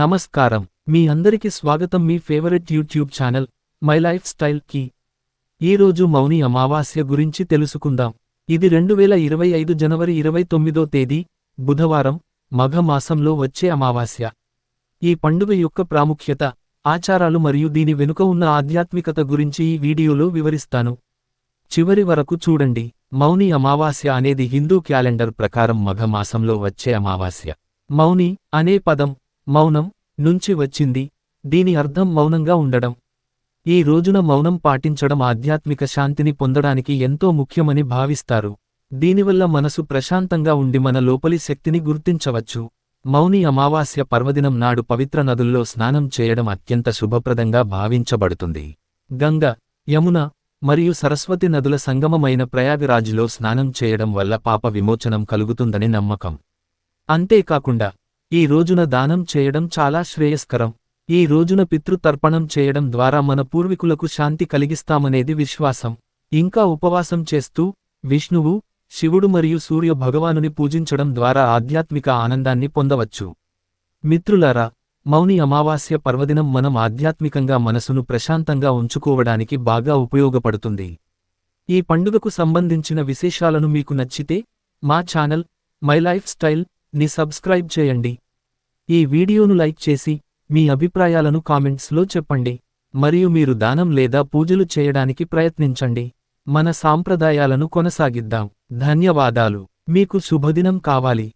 నమస్కారం. మీ అందరికి స్వాగతం మీ favourite YouTube channel my life స్టైల్కి. ఈరోజు మౌని అమావాస్య గురించి తెలుసుకుందాం. ఇది రెండు వేల ఇరవై ఐదు జనవరి ఇరవై తొమ్మిదో తేదీ బుధవారం మఘ మాసంలో వచ్చే అమావాస్య. ఈ పండుగ యొక్క ప్రాముఖ్యత ఆచారాలు మరియు దీని వెనుక ఉన్న ఆధ్యాత్మికత గురించి ఈ వీడియోలో వివరిస్తాను. చివరి వరకు చూడండి. మౌని అమావాస్య అనేది హిందూ క్యాలెండర్ ప్రకారం మఘ మాసంలో వచ్చే అమావాస్య. మౌని అనే పదం మౌనం నుంచి వచ్చింది. దీని అర్థం మౌనంగా ఉండడం. ఈ రోజున మౌనం పాటించడం ఆధ్యాత్మిక శాంతిని పొందడానికి ఎంతో ముఖ్యమని భావిస్తారు. దీనివల్ల మనసు ప్రశాంతంగా ఉండి మన లోపలి శక్తిని గుర్తించవచ్చు. మౌని అమావాస్య పర్వదినం నాడు పవిత్ర నదుల్లో స్నానం చేయడం అత్యంత శుభప్రదంగా భావించబడుతుంది. గంగ యమున మరియు సరస్వతి నదుల సంగమమైన ప్రయాగరాజులో స్నానం చేయడం వల్ల పాప విమోచనం కలుగుతుందని నమ్మకం. అంతేకాకుండా ఈ రోజున దానం చేయడం చాలా శ్రేయస్కరం. ఈ రోజున పితృతర్పణం చేయడం ద్వారా మన పూర్వీకులకు శాంతి కలిగిస్తామనేది విశ్వాసం. ఇంకా ఉపవాసం చేస్తూ విష్ణువు శివుడు మరియు సూర్య భగవానుని పూజించడం ద్వారా ఆధ్యాత్మిక ఆనందాన్ని పొందవచ్చు. మిత్రులారా మౌని అమావాస్య పర్వదినం మనం ఆధ్యాత్మికంగా మనసును ప్రశాంతంగా ఉంచుకోవడానికి బాగా ఉపయోగపడుతుంది. ఈ పండుగకు సంబంధించిన విశేషాలను మీకు నచ్చితే మా ఛానల్ మై లైఫ్ స్టైల్ని సబ్స్క్రైబ్ చేయండి. ఈ వీడియోను లైక్ చేసి మీ అభిప్రాయాలను కామెంట్స్లో చెప్పండి. మరియు మీరు దానం లేదా పూజలు చేయడానికి ప్రయత్నించండి. మన సాంప్రదాయాలను కొనసాగిద్దాం. ధన్యవాదాలు. మీకు శుభదినం కావాలి.